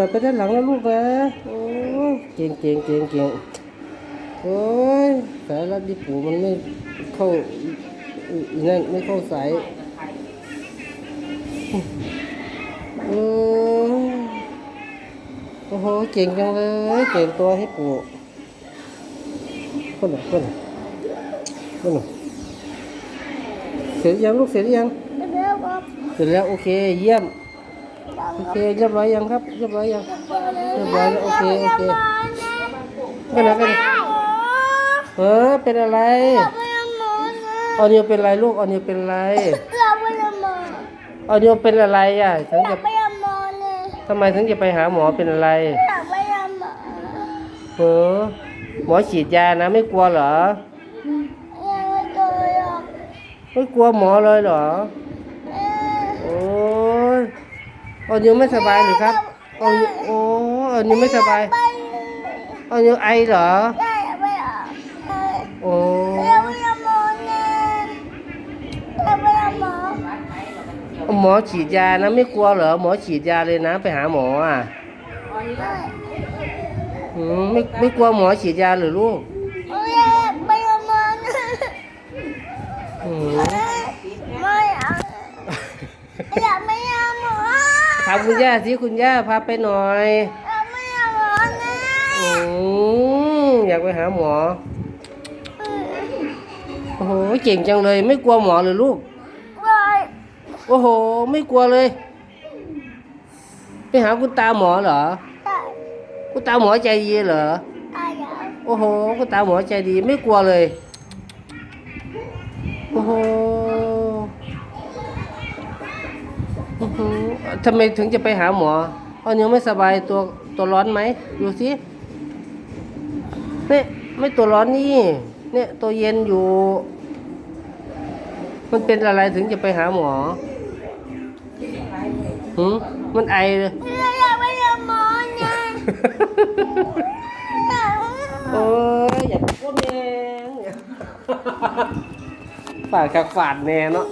ปิดไปด้านหลังแล้วลูกนะโอ้ยเก่งเก่งเก่งเก่งโอ้ยสายรัดดิปูมันไม่เข้าอีนั่นไม่เข้าสายโอ้ยโอ้โหเก่งจังเลยเก่งตัวให้ปู่คนหนึ่งคนหนึ่งคนหนึ่งเสร็จยังลูกเสร็จยังเร็วครับเสร็จแล้วโอเคเยี่ยม โอเคเรียบร้อยยังครับเรียบร้อยยังเรียบร้อยแล้วโอเคโอเคไม่นะไม่นเออเป็นอะไรอมนอนนะออนิวเป็นอะไรลูกออนิวเป็นอะไรออนิวเป็นอะไรอะถึงจะไม่ยอมอนเลยทำไมถึงจะไปหาหมอเป็นอะไรเออหมอฉีดยานะไม่กลัวเหรอไม่กลัวหมอเลยเหรอ ออนิวไม่สบายหรือครับออนิวโอ้ออนิวไม่สบายไปออนิวไอเหรอได้ไม่ออกเออโอ้เราไม่ยอมนอนนะเราไม่ยอมนอนหมอฉีดยานะไม่กลัวเหรอหมอฉีดยาเลยนะ ไปหาหมออะอืมไม่ไม่กลัวหมอฉีดยาหรือลูก ถามคุณย่าสิคุณย่าพาไปหน่อยเราไม่ยอมนอนนะอืมอยากไปหาหมอเออโอ้โหเก่งจังเลย ไม่กลัวหมอเลยลูกไปโอ้โห ไม่กลัวเลย ไปหาคุณตาหมอเหรอได้คุณตาหมอใจดีเหรอได้แล้วโอ้โห คุณตาหมอใจดีไม่กลัวเลย โอ้โห ทำไมถึงจะไปหาหมอเอาเนี้ยไม่สบายตัวตัวร้อนไหมดูสิเนี่ยไม่ตัวร้อนนี่ เนี่ย ตัวเย็นอยู่ มันเป็นอะไรถึงจะไปหาหมอหืมมันไอเลยเราอยากไปยอมนอนนะโอ้ยอย่าก้มแนงฝาดกับฝาดแน่เนาะ